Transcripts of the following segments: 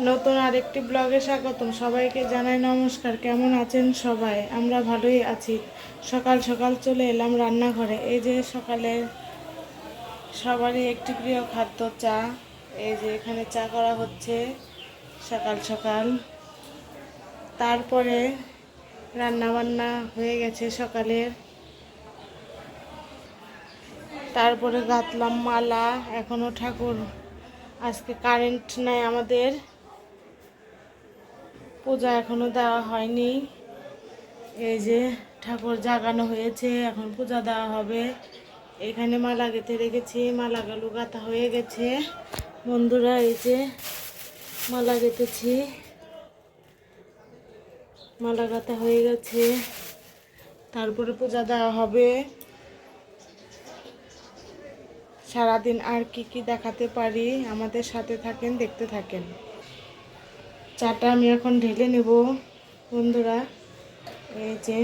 নতুন আরেকটি ব্লগে স্বাগতম। সবাইকে জানাই নমস্কার। কেমন আছেন সবাই? আমরা ভালোই আছি। সকাল সকাল চলে এলাম রান্নাঘরে। এই যে সকালে সবারই একটি প্রিয় খাদ্য চা। এই যে এখানে চা করা হচ্ছে সকাল সকাল। তারপরে রান্না বান্না হয়ে গেছে সকালের। তারপরে গাঁথলাম মালা। এখনও ঠাকুর, আজকে কারেন্ট নাই আমাদের। পূজা এখনও দেওয়া হয়নি। এই যে ঠাকুর জাগানো হয়েছে, এখন পূজা দেওয়া হবে। এখানে মালা গেঁথে রেখেছি মালাগুলো গাঁথা হয়ে গেছে। বন্ধুরা, এই যে মালা গেঁথেছি, মালা গাঁথা হয়ে গেছে। তারপরে পূজা দেওয়া হবে। সারাদিন আর কি কি দেখাতে পারি, আমাদের সাথে থাকেন, দেখতে থাকেন। চাটা আমি এখন ঢেলে নেব, বন্ধুরা। এই যে।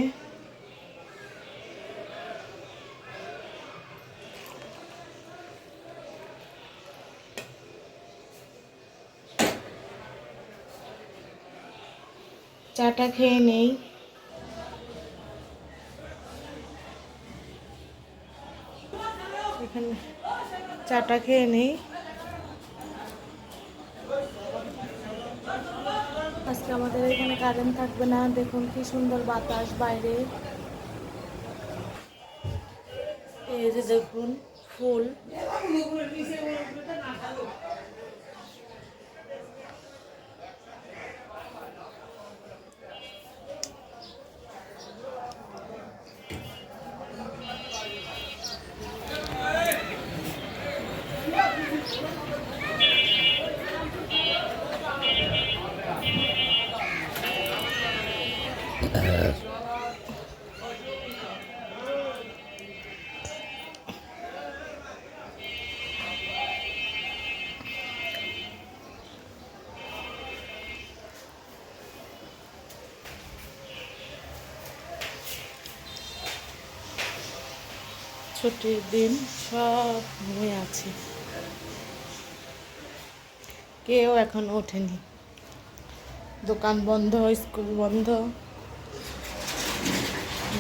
চাটা খেয়ে নেই। এখানে চাটা খেয়ে নেই। আজকে আমাদের এখানে কারেন্ট থাকবে না। দেখুন কি সুন্দর বাতাস বাইরে। এই যে দেখুন ফুল। ছুটির দিন সব ঘুমিয়ে আছে। কেউ এখন ওঠেনি। দোকান বন্ধ, স্কুল বন্ধ,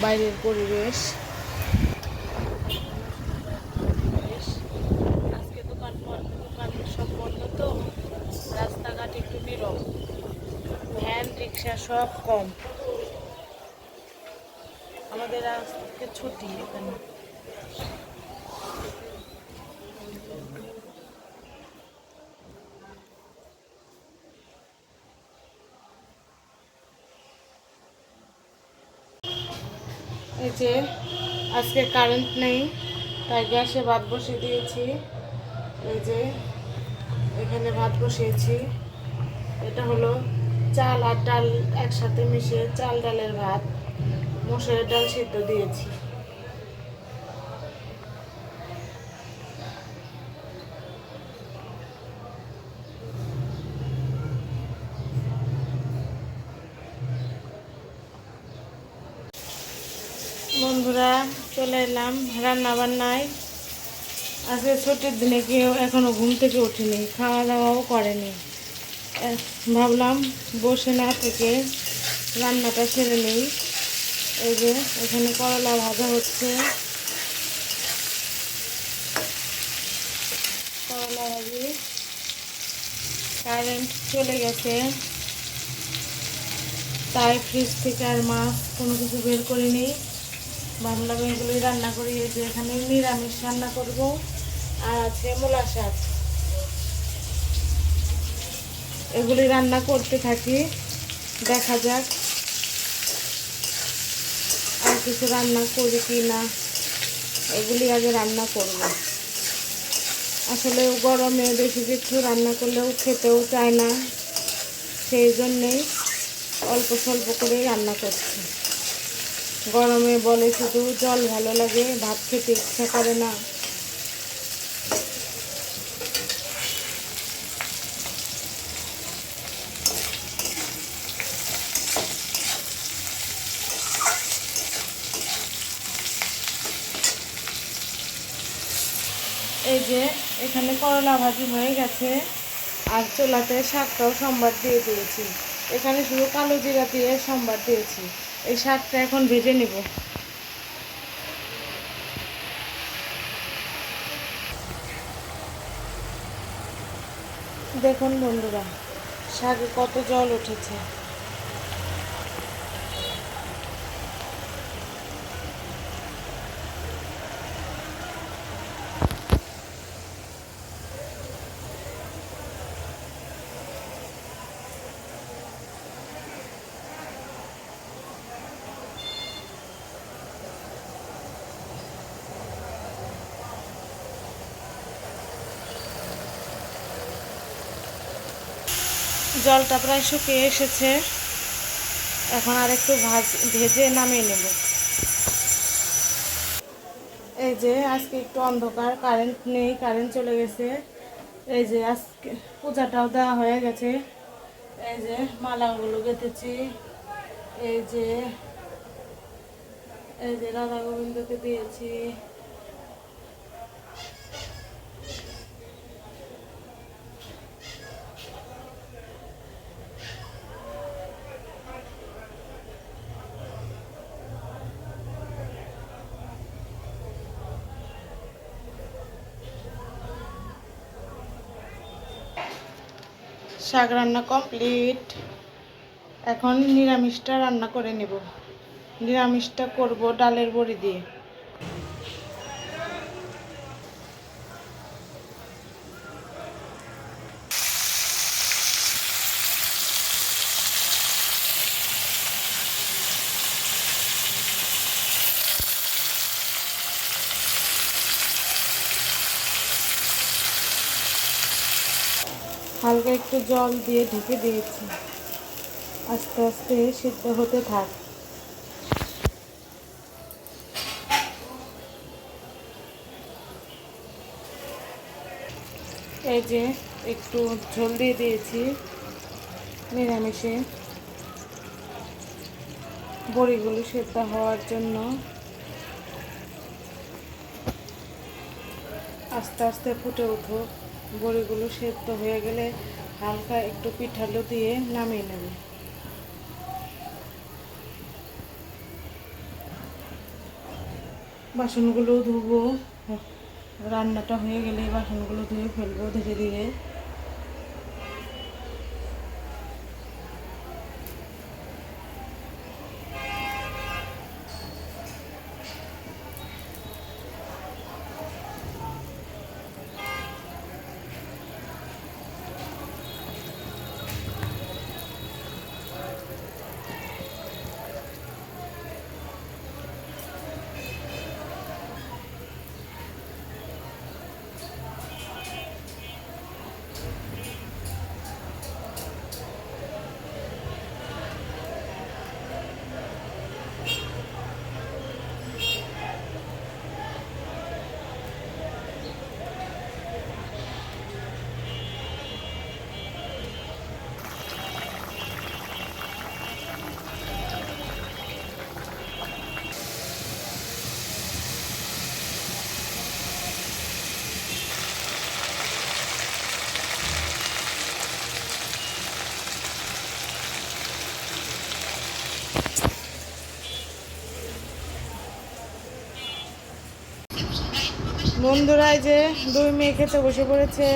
বাইরের পরিবেশ। আজকে দোকান বন্ধ, দোকান সব বন্ধ তো, রাস্তাঘাট একটু ভ্যান, রিক্সা সব কম। আমাদের আজকে ছুটি এখানে। যে আজকে কারেন্ট নেই, তাই গ্যাসে ভাত বসিয়ে দিয়েছি। এই যে এখানে ভাত বসিয়েছি। এটা হলো চাল আর ডাল একসাথে মিশিয়ে চাল ডালের ভাত, মসুরের ডাল সিদ্ধ দিয়েছি। বন্ধুরা চলে এলাম রান্না বান্নায় আজকে ছুটির দিনে কেউ এখনও ঘুম থেকে ওঠেনি খাওয়া দাওয়াও করেনি ভাবলাম বসে না থেকে রান্নাটা সেরে নেই। এই যে, এখানে করলা ভাজা হচ্ছে। করলা ভাজি। কারেন্ট চলে গেছে। তাই ফ্রিজ থেকে আর মাছ কোনো কিছু বের করিনি। ভাবলাম এগুলোই রান্না করি, এই যে এখানে নিরামিষ রান্না করব, আর আছে মূলা শাক। এগুলি রান্না করতে থাকি, দেখা যাক আর কিছু রান্না করি কি না, এগুলি আগে রান্না করব। আসলে গরমে বেশি কিছু রান্না করলেও খেতেও চায় না, সেই জন্যেই অল্প স্বল্প করেই রান্না করছি। গরমে বলে শুধু জল ভালো লাগে, ভাত খেতে ইচ্ছা করে না। এই যে, এখানে করলা ভাজি হয়ে গেছে, আর চোলাতে শাকটাও সম্বার দিয়ে দিয়েছি। এখানে শুধু কালো জিরা দিয়ে সম্বার দিয়েছি। এই শাকটা এখন ভেজে নেব। দেখুন বন্ধুরা শাকে কত জল উঠেছে। জলটা প্রায় শুকিয়ে এসেছে। এখন আর একটু ভাজ, ভেজে নামিয়ে নেব। এই যে আজকে একটু অন্ধকার, কারেন্ট নেই, কারেন্ট চলে গেছে। এই যে আজকে পূজাটাও দেওয়া হয়ে গেছে। এই যে মালাগুলো গেঁথেছি। এই যে এই যে রাধা গোবিন্দকে দিয়েছি। শাক রান্না কমপ্লিট। এখন নিরামিষটা রান্না করে নেব। নিরামিষটা করব ডালের বড়ি দিয়ে। হালকা একটু জল দিয়ে ঢেকে দিয়েছি। আস্তে আস্তে সিদ্ধ হতে থাক। এই যে একটু ঝোল দিয়ে দিয়েছি, নিরামিষে। বড়িগুলো সেদ্ধ হওয়ার জন্য আস্তে আস্তে ফুটে উঠুক। বড়িগুলো সেদ্ধ হয়ে গেলে হালকা একটু পিঠালো দিয়ে নামিয়ে নেবে। বাসনগুলো ধুবো। রান্নাটা হয়ে গেলে বাসনগুলো ধুয়ে ফেলব ধীরে ধীরে। বন্ধুরা যে দুই মেয়ে খেতে বসে পড়েছে,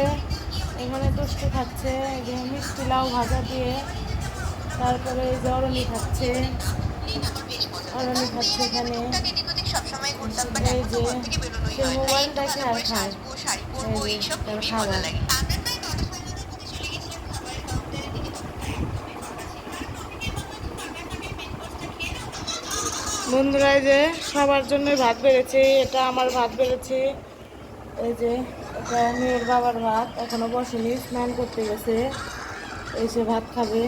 এখানে টুস্টি খাচ্ছে এখানে মিষ্টি লাউ ভাজা দিয়ে, তারপরে এই খাচ্ছে, অরণি খাচ্ছে এখানে। এই যে আর খায়। বন্ধুরা, এই যে সবার জন্য ভাত বেড়েছে, এটা আমার ভাত বেড়েছে। এই যে এটা মেয়ের বাবার ভাত, এখনও বসেনি, স্নান করতে গেছে। এসে ভাত খাবে।